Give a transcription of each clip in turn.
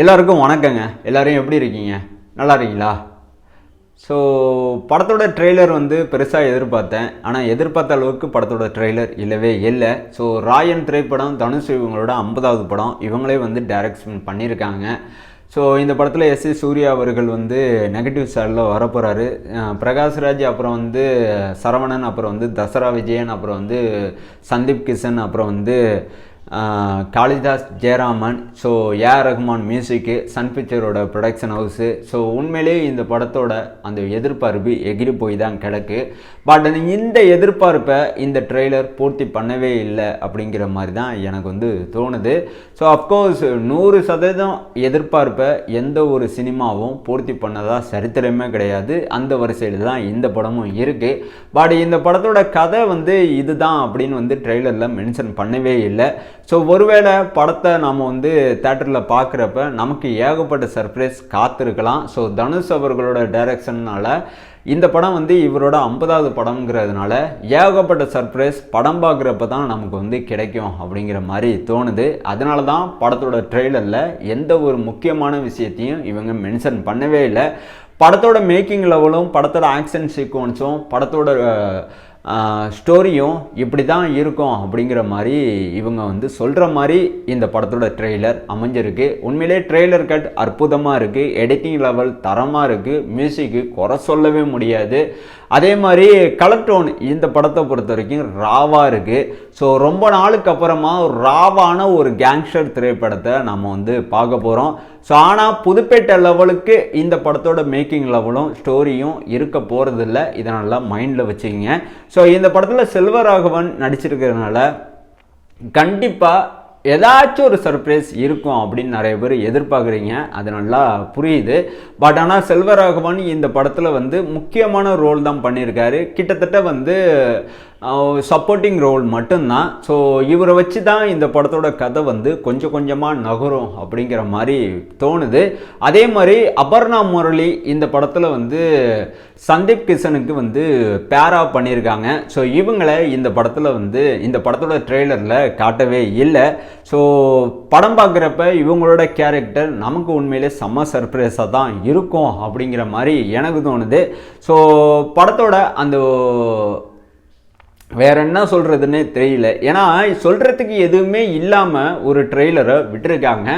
எல்லாருக்கும் வணக்கங்க. எல்லோரும் எப்படி இருக்கீங்க? நல்லா இருக்கீங்களா? ஸோ படத்தோட ட்ரெய்லர் வந்து பெருசாக எதிர்பார்த்தேன். ஆனால் எதிர்பார்த்த அளவுக்கு படத்தோட ட்ரெய்லர் இல்லவே இல்லை. ஸோ ராயன் திரைப்படம் தனுஷ் இவங்களோட ஐம்பதாவது படம். இவங்களே வந்து டைரக்ஷன் பண்ணியிருக்காங்க. ஸோ இந்த படத்தில் எஸ் ஏ சூர்யா அவர்கள் வந்து நெகட்டிவ் சைடில் வரப்போகிறாரு பிரகாஷ்ராஜ் அப்புறம் வந்து சரவணன் அப்புறம் வந்து தசரா விஜயன் அப்புறம் வந்து சந்தீப் கிஷன் அப்புறம் வந்து Kalidas Jayaraman so A R music Sun பிக்சரோட ப்ரொடக்ஷன் ஹவுஸு ஸோ உண்மையிலேயே இந்த படத்தோட அந்த எதிர்பார்ப்பு எகிரி போய் தான் கிடக்கு. பட் இந்த எதிர்பார்ப்பை இந்த ட்ரெய்லர் பூர்த்தி பண்ணவே இல்லை அப்படிங்கிற மாதிரி தான் எனக்கு வந்து தோணுது. ஸோ அஃப்கோர்ஸ் நூறு சதவீதம் எதிர்பார்ப்பை எந்த ஒரு சினிமாவும் பூர்த்தி பண்ணதா சரித்திரமே கிடையாது. அந்த வரிசையில் தான் இந்த படமும் இருக்குது பட் இந்த படத்தோட கதை வந்து இதுதான் அப்படின்னு வந்து ட்ரெய்லரில் மென்ஷன் பண்ணவே இல்லை. ஸோ ஒருவேளை படத்தை நாம் வந்து தேட்டரில் பார்க்குறப்ப நமக்கு ஏகப்பட்ட சர்ப்ரைஸ் காத்திருக்கலாம். ஸோ தனுஷ் அவர்களோட டைரக்ஷன்னால் இந்த படம் வந்து இவரோட ஐம்பதாவது படம்ங்கிறதுனால ஏகப்பட்ட சர்ப்ரைஸ் படம் பார்க்குறப்ப தான் நமக்கு வந்து கிடைக்கும் அப்படிங்கிற மாதிரி தோணுது. அதனால தான் படத்தோட ட்ரெய்லரில் எந்த ஒரு முக்கியமான விஷயத்தையும் இவங்க மென்ஷன் பண்ணவே இல்லை. படத்தோட மேக்கிங் லெவலும் படத்தோட ஆக்ஷன் சீக்வன்ஸும் படத்தோட ஸ்டோரியும் இப்படி தான் இருக்கும் அப்படிங்கிற மாதிரி இவங்க வந்து சொல்கிற மாதிரி இந்த படத்தோட ட்ரெய்லர் அமைஞ்சிருக்கு. உண்மையிலே ட்ரெய்லர் கட் அற்புதமாக இருக்குது எடிட்டிங் லெவல் தரமாக இருக்குது மியூசிக்கு குறை சொல்லவே முடியாது. அதே மாதிரி கலர் டோன் இந்த படத்தை பொறுத்த வரைக்கும் ராவாக இருக்குது ஸோ ரொம்ப நாளுக்கு அப்புறமா ஒரு ராவான ஒரு கேங்ஸ்டர் திரைப்படத்தை நம்ம வந்து பார்க்க போகிறோம் ஸோ ஆனால் புதுப்பேட்டை லெவலுக்கு இந்த படத்தோட மேக்கிங் லெவலும் ஸ்டோரியும் இருக்க போகிறதில்ல இதை நல்லா மைண்டில் வச்சுக்கிங்க. ஸோ இந்த படத்தில் செல்வராகவன் நடிச்சிருக்கிறதுனால கண்டிப்பாக ஏதாச்சும் ஒரு சர்ப்ரைஸ் இருக்கும் அப்படின்னு நிறைய பேர் எதிர்பார்க்குறீங்க. அது நல்லா புரியுது. பட் ஆனால் செல்வராகவன் இந்த படத்தில் வந்து முக்கியமான ரோல் தான் பண்ணியிருக்காரு. கிட்டத்தட்ட வந்து சப்போர்ட்டிங் ரோல் மட்டும்தான். ஸோ இவரை வச்சு தான் இந்த படத்தோட கதை வந்து கொஞ்சம் கொஞ்சமாக நகரும் அப்படிங்கிற மாதிரி தோணுது. அதே மாதிரி அபர்ணா முரளி இந்த படத்தில் வந்து சந்தீப் கிஷனுக்கு வந்து பேரா பண்ணியிருக்காங்க ஸோ இவங்களை இந்த படத்தில் வந்து இந்த படத்தோட ட்ரெய்லரில் காட்டவே இல்லை. ஸோ படம் பார்க்குறப்ப இவங்களோட கேரக்டர் நமக்கு உண்மையிலே செம்ம சர்ப்ரைஸாக தான் இருக்கும் அப்படிங்கிற மாதிரி எனக்கு தோணுது. ஸோ படத்தோட அந்த வேற என்ன சொல்கிறதுன்னு தெரியல. ஏன்னா சொல்கிறதுக்கு எதுவுமே இல்லாமல் ஒரு ட்ரெய்லரை விட்டுருக்காங்க.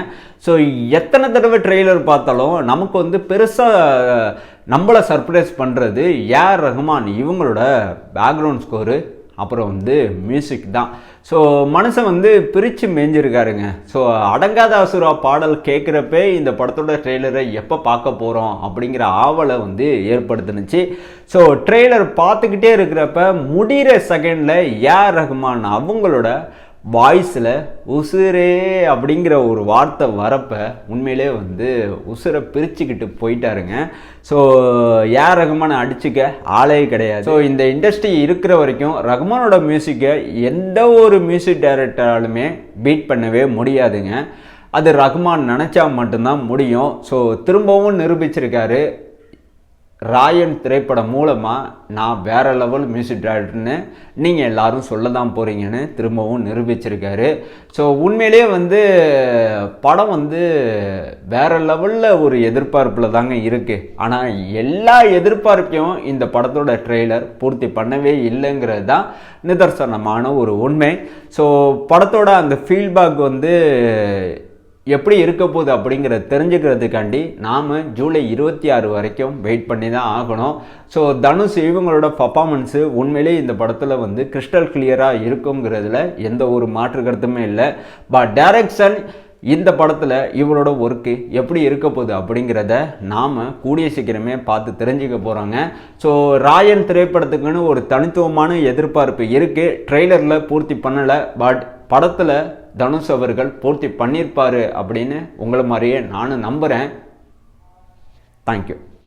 ஸோ எத்தனை தடவை ட்ரெய்லர் பார்த்தாலும் நமக்கு வந்து பெருசாக நம்மளை சர்ப்ரைஸ் பண்ணுறது ஏஆர் ரஹ்மான்? இவங்களோட பேக்ரவுண்ட் ஸ்கோரு அப்புறம் வந்து மியூசிக் தான். ஸோ மனுஷன் வந்து பிரித்து மேய்ஞ்சிருக்காருங்க ஸோ அடங்காத அசுரா பாடல் கேட்குறப்பே இந்த படத்தோட ட்ரெய்லரை எப்போ பார்க்க போகிறோம் அப்படிங்கிற ஆவலை வந்து ஏற்படுத்தினுச்சு. ஸோ ட்ரெய்லர் பார்த்துக்கிட்டே இருக்கிறப்ப முடிகிற செகண்டில் ஏஆர் ரஹ்மான் அவங்களோட வாய்ஸில் உசுரே அப்படிங்கிற ஒரு வார்த்தை வரப்போ உண்மையிலே வந்து உசுரை பிரிச்சுக்கிட்டு போயிட்டாருங்க. ஸோ யார் ரகுமானை அடிச்சுக்க? ஆளே கிடையாது. ஸோ இந்த இண்டஸ்ட்ரி இருக்கிற வரைக்கும் ரகுமானோட மியூசிக்கை எந்த ஒரு மியூசிக் டைரக்டராலுமே பீட் பண்ணவே முடியாதுங்க. அது ரகுமான் நினச்சா மட்டும்தான் முடியும். ஸோ திரும்பவும் நிரூபிச்சிருக்காரு ராயன் திரைப்படம் மூலமாக நான் வேற லெவல் மியூசிக் டைரக்டர்னு நீங்கள் எல்லாரும் சொல்ல தான் போகிறீங்கன்னு திரும்பவும் நிரூபிச்சிருக்காரு. ஸோ உண்மையிலே வந்து படம் வந்து வேற லெவலில் ஒரு எதிர்பார்ப்பில் தாங்க இருக்குது ஆனால் எல்லா எதிர்பார்ப்பையும் இந்த படத்தோட ட்ரெய்லர் பூர்த்தி பண்ணவே இல்லைங்கிறது தான் நிதர்சனமான ஒரு உண்மை. ஸோ படத்தோட அந்த ஃபீல்பேக் வந்து எப்படி இருக்க போகுது அப்படிங்கிறத தெரிஞ்சுக்கிறதுக்காண்டி நாம் ஜூலை இருபத்தி ஆறு வரைக்கும் வெயிட் பண்ணி தான் ஆகணும். ஸோ தனுஷ் இவங்களோட பர்ஃபாமன்ஸு உண்மையிலேயே இந்த படத்தில் வந்து கிறிஸ்டல் கிளியராக இருக்குங்கிறதுல எந்த ஒரு மாற்று கருத்துமே இல்லை. பட் டைரக்ஷன் இந்த படத்தில் இவரோட ஒர்க்கு எப்படி இருக்க போகுது அப்படிங்கிறத நாம் கூடிய சீக்கிரமே பார்த்து தெரிஞ்சுக்க போகிறாங்க ஸோ ராயன் திரைப்படத்துக்குன்னு ஒரு தனித்துவமான எதிர்பார்ப்பு இருக்குது ட்ரெய்லரில் பூர்த்தி பண்ணலை பட் படத்தில் தனுஷ் அவர்கள் பூர்த்தி பண்ணியிருப்பார் அப்படின்னு உங்களை மாதிரியே நானும் நம்புகிறேன் தேங்க்யூ